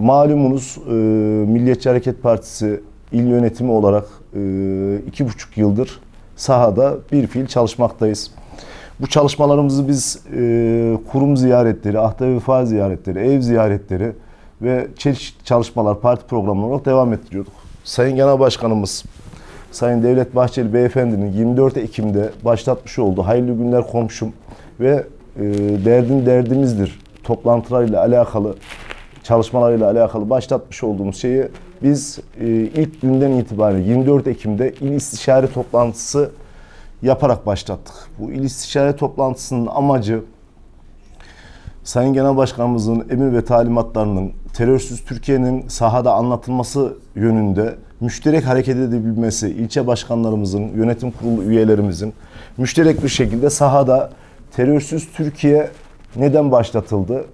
Malumunuz e, Milliyetçi Hareket Partisi il yönetimi olarak e, iki buçuk yıldır sahada bir fiil çalışmaktayız. Bu çalışmalarımızı biz e, kurum ziyaretleri, ahde vefa ziyaretleri, ev ziyaretleri ve çeşitli çalışmalar, parti programları olarak devam ettiriyorduk. Sayın Genel Başkanımız, Sayın Devlet Bahçeli Beyefendi'nin 24 Ekim'de başlatmış olduğu Hayırlı Günler Komşum ve e, Derdin Derdimizdir toplantılarıyla alakalı çalışmalarıyla alakalı başlatmış olduğumuz şeyi biz e, ilk günden itibaren 24 Ekim'de il istişare toplantısı yaparak başlattık. Bu il istişare toplantısının amacı Sayın Genel Başkanımızın emir ve talimatlarının terörsüz Türkiye'nin sahada anlatılması yönünde müşterek hareket edebilmesi, ilçe başkanlarımızın, yönetim kurulu üyelerimizin müşterek bir şekilde sahada terörsüz Türkiye neden başlatıldı,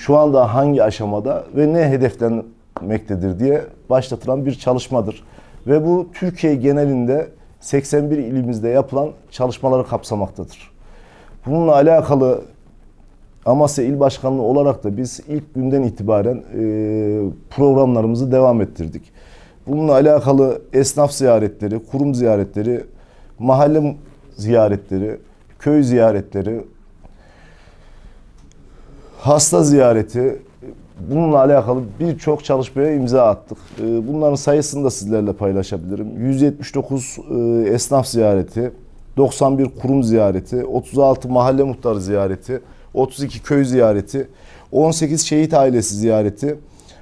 şu anda hangi aşamada ve ne hedeflenmektedir diye başlatılan bir çalışmadır. Ve bu Türkiye genelinde 81 ilimizde yapılan çalışmaları kapsamaktadır. Bununla alakalı Amasya İl Başkanlığı olarak da biz ilk günden itibaren e, programlarımızı devam ettirdik. Bununla alakalı esnaf ziyaretleri, kurum ziyaretleri, mahalle ziyaretleri, köy ziyaretleri, hasta ziyareti, bununla alakalı birçok çalışmaya imza attık. E, Bunların sayısını da sizlerle paylaşabilirim. 179 e, esnaf ziyareti, 91 kurum ziyareti, 36 mahalle muhtarı ziyareti, 32 köy ziyareti, 18 şehit ailesi ziyareti,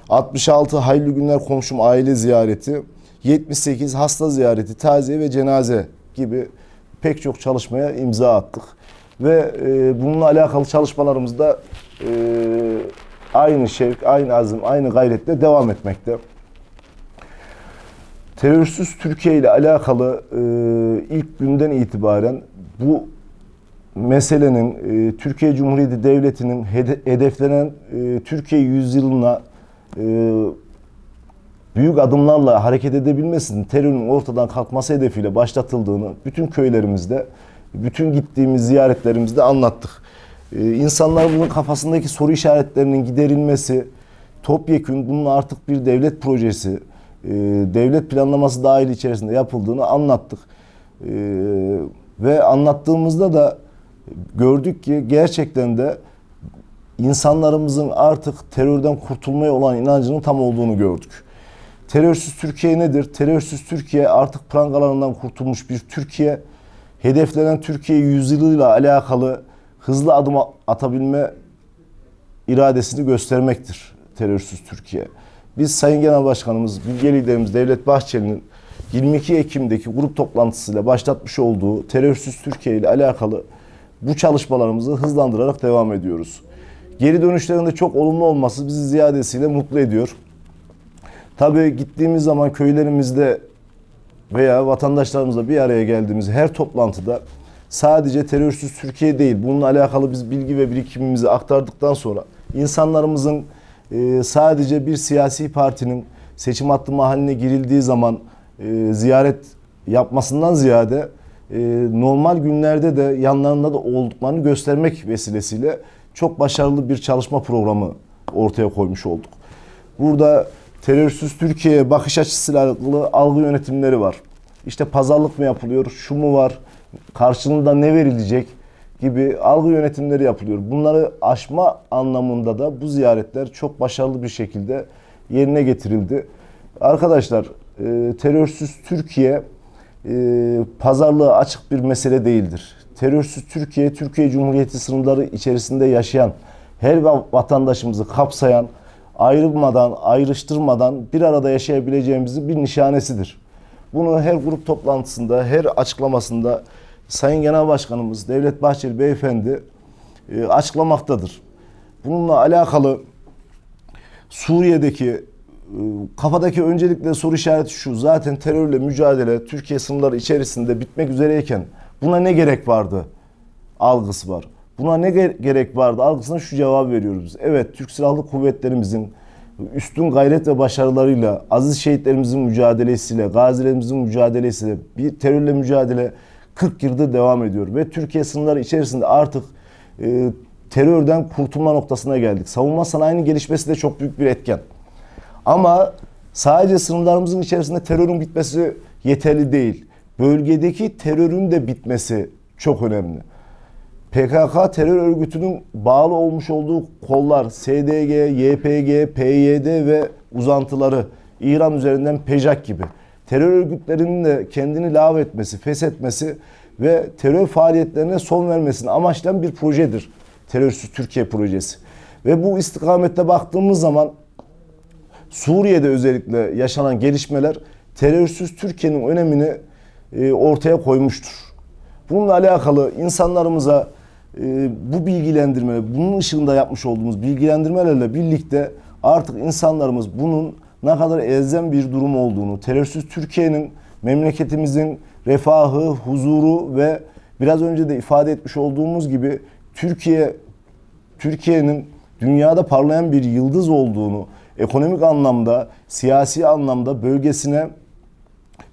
66 hayırlı günler komşum aile ziyareti, 78 hasta ziyareti, taziye ve cenaze gibi pek çok çalışmaya imza attık. Ve e, bununla alakalı çalışmalarımızda e, aynı şevk, aynı azim, aynı gayretle devam etmekte. Terörsüz Türkiye ile alakalı e, ilk günden itibaren bu meselenin e, Türkiye Cumhuriyeti Devleti'nin hede- hedeflenen e, Türkiye yüzyılına e, büyük adımlarla hareket edebilmesinin terörün ortadan kalkması hedefiyle başlatıldığını bütün köylerimizde, bütün gittiğimiz ziyaretlerimizde anlattık. E, insanlarımızın kafasındaki soru işaretlerinin giderilmesi, topyekün bunun artık bir devlet projesi, e, devlet planlaması dahil içerisinde yapıldığını anlattık. E, ve anlattığımızda da gördük ki gerçekten de insanlarımızın artık terörden kurtulmaya olan inancının tam olduğunu gördük. Terörsüz Türkiye nedir? Terörsüz Türkiye artık prangalarından kurtulmuş bir Türkiye. Hedeflenen Türkiye yüzyılıyla alakalı hızlı adım atabilme iradesini göstermektir terörsüz Türkiye. Biz Sayın Genel Başkanımız, Bilge Liderimiz Devlet Bahçeli'nin 22 Ekim'deki grup toplantısıyla başlatmış olduğu terörsüz Türkiye ile alakalı bu çalışmalarımızı hızlandırarak devam ediyoruz. Geri dönüşlerinde çok olumlu olması bizi ziyadesiyle mutlu ediyor. Tabii gittiğimiz zaman köylerimizde veya vatandaşlarımızla bir araya geldiğimiz her toplantıda sadece terörsüz Türkiye değil, bununla alakalı biz bilgi ve birikimimizi aktardıktan sonra insanlarımızın e, sadece bir siyasi partinin seçim hattı mahalline girildiği zaman e, ziyaret yapmasından ziyade e, normal günlerde de yanlarında da olduklarını göstermek vesilesiyle çok başarılı bir çalışma programı ortaya koymuş olduk. Burada terörsüz Türkiye'ye bakış açısıyla alakalı algı yönetimleri var. İşte pazarlık mı yapılıyor, şu mu var, karşılığında ne verilecek gibi algı yönetimleri yapılıyor. Bunları aşma anlamında da bu ziyaretler çok başarılı bir şekilde yerine getirildi. Arkadaşlar e, terörsüz Türkiye e, pazarlığı açık bir mesele değildir. Terörsüz Türkiye, Türkiye Cumhuriyeti sınırları içerisinde yaşayan her va- vatandaşımızı kapsayan, ayrılmadan, ayrıştırmadan bir arada yaşayabileceğimizin bir nişanesidir. Bunu her grup toplantısında, her açıklamasında Sayın Genel Başkanımız Devlet Bahçeli Beyefendi e, açıklamaktadır. Bununla alakalı Suriye'deki e, kafadaki öncelikle soru işareti şu. Zaten terörle mücadele Türkiye sınırları içerisinde bitmek üzereyken buna ne gerek vardı algısı var. Buna ne ge- gerek vardı algısına şu cevabı veriyoruz. Evet Türk Silahlı Kuvvetlerimizin üstün gayret ve başarılarıyla, aziz şehitlerimizin mücadelesiyle, gazilerimizin mücadelesiyle bir terörle mücadele 40 yıldır devam ediyor. Ve Türkiye sınırları içerisinde artık e, terörden kurtulma noktasına geldik. Savunma sanayinin gelişmesi de çok büyük bir etken. Ama sadece sınırlarımızın içerisinde terörün bitmesi yeterli değil. Bölgedeki terörün de bitmesi çok önemli. PKK terör örgütünün bağlı olmuş olduğu kollar SDG, YPG, PYD ve uzantıları İran üzerinden PEJAK gibi terör örgütlerinin de kendini lav etmesi, feshetmesi ve terör faaliyetlerine son vermesini amaçlayan bir projedir. Terörsüz Türkiye projesi. Ve bu istikamette baktığımız zaman Suriye'de özellikle yaşanan gelişmeler terörsüz Türkiye'nin önemini e, ortaya koymuştur. Bununla alakalı insanlarımıza e, bu bilgilendirme, bunun ışığında yapmış olduğumuz bilgilendirmelerle birlikte artık insanlarımız bunun ne kadar elzem bir durum olduğunu, terörsüz Türkiye'nin memleketimizin refahı, huzuru ve biraz önce de ifade etmiş olduğumuz gibi Türkiye Türkiye'nin dünyada parlayan bir yıldız olduğunu, ekonomik anlamda, siyasi anlamda bölgesine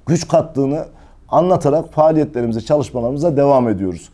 güç kattığını anlatarak faaliyetlerimize, çalışmalarımıza devam ediyoruz.